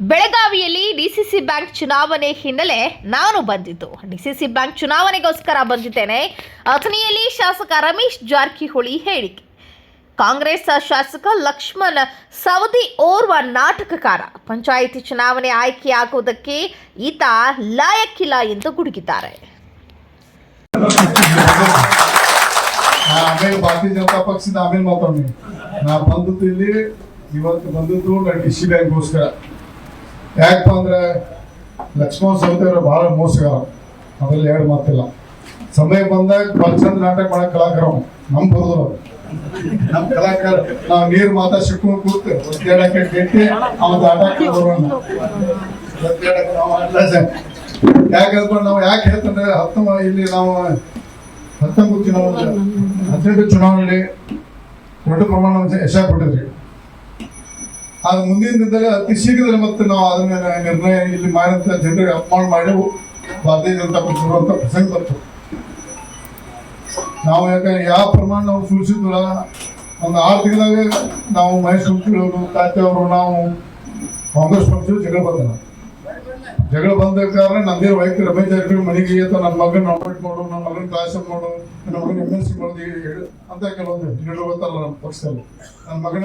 ಬೆಳಗಾವಿಯಲ್ಲಿ DCC bank ಚುನಾವಣೆ ಹಿನ್ನೆಲೆ ನಾನು ಬಂದಿದ್ದು. ಡಿಸಿಸಿ ಬ್ಯಾಂಕ್ ಚುನಾವಣೆಗೋಸ್ಕರ ಬಂದಿದ್ದೇನೆ. ಅಥಣಿಯಲ್ಲಿ ಶಾಸಕ ರಮೇಶ್ ಜಾರಕಿಹೊಳಿ ಹೇಳಿಕೆ. ಕಾಂಗ್ರೆಸ್ ಶಾಸಕ ಲಕ್ಷ್ಮಣ್ ಸವದಿ ಓರ್ವ ನಾಟಕಕಾರ. ಪಂಚಾಯಿತಿ ಚುನಾವಣೆ ಆಯ್ಕೆಯಾಗುವುದಕ್ಕೆ ಈತ ಲಾಯಕ್ಕಿಲ್ಲ ಎಂದು ಗುಡುಗಿದ್ದಾರೆ. ಭಾರತೀಯ ಜನತಾ ಇವತ್ತು ಬಂದದ್ದು ಡಿಸಿ ಬ್ಯಾಂಕ್ಗೋಸ್ಕರ. ಯಾಕಪ್ಪ ಅಂದ್ರೆ ಲಕ್ಷ್ಮಣ ಸವದಿ ಭಾಳ ಮೋಸಗಾರ. ಅದ್ರಲ್ಲಿ ಎರಡು ಮಾತಿಲ್ಲ. ಸಮಯ ಬಂದಾಗ ಭಾಳ ನಾಟಕ ಮಾಡೋ ಕಲಾಕಾರ ನಮ್ಮ ನಮ್ ಬರೋದು ನಮ್ ಕಲಾಕಾರ, ನಾವು ನೀರು ಮಾತಾ ಸಿಕ್ಕೊಂಡು ಕೂತು ಒತ್ತೇಡಕ್ಕೆ ಗೆಟ್ಟಿ ಅವನ ಆಟಕ್ಕೆ ಬರೋಣ. ಯಾಕಂದ್ರೆ ನಾವು ಯಾಕೆ ಹೇಳ್ತಂದ್ರೆ ಹತ್ತೊಂಬ ಇಲ್ಲಿ ನಾವು ಹತ್ತೊಂಬತ್ತು ಚುನಾವಣೆ ಹದಿನೆಂಟು ಚುನಾವಣೆಯಲ್ಲಿ ದೊಡ್ಡ ಪ್ರಮಾಣ ಯಶಾಪಟ್ಟಿದ್ರಿ ಆದ್ರೆ ಮುಂದಿನ ದಿನದಲ್ಲಿ ಅತಿ ಶೀಘ್ರದಲ್ಲಿ ಮತ್ತೆ ನಾವು ಅದನ್ನ ನಿರ್ಣಯ ಇಲ್ಲಿ ಮಾಡಿದಂತ ಜನರಿಗೆ ಅಪಮಾನ ಮಾಡಿ ಭಾರತೀಯ ಜನತಾ ಪಕ್ಷ ಬರುವಂತ ಪ್ರಸಂಗ ಬಂತು. ನಾವು ಯಾಕಂದ್ರೆ ಯಾವ ಪ್ರಮಾಣ ನಾವು ಸೂಚಿಸಿದ್ವಲ್ಲ, ಒಂದು ಆರು ತಿಂಗಳಾಗೆ ನಾವು ಮಹೇಶ್ ಅವರು, ತಾತೆ ಅವರು, ನಾವು ಕಾಂಗ್ರೆಸ್ ಪಕ್ಷ ಜಗಳ ಬಂದ ಜಗಳ ಬಂದ ಕಾರಣ ನಂದೇ ವೈಯಕ್ತಿಕ ರಮೇಶ್ ಜಾರಕಿಹೊಳಿ ಮನೆಗೆ ಅಂತ ನನ್ನ ಮಗನ ನಾಮಿನೇಟ್ ಮಾಡು, ನನ್ನ ಮಗನ ಕ್ಲಾಸ್ ಮಾಡು, ನನ್ನ ಮಗನ ಎಂ ಎಲ್ ಸಿ ಮಾಡೋದು ಅಂತ ಕೆಲವೊಂದು ಗೊತ್ತಲ್ಲ ನಮ್ಮ ಪಕ್ಷದಲ್ಲಿ. ನನ್ನ ಮಗನ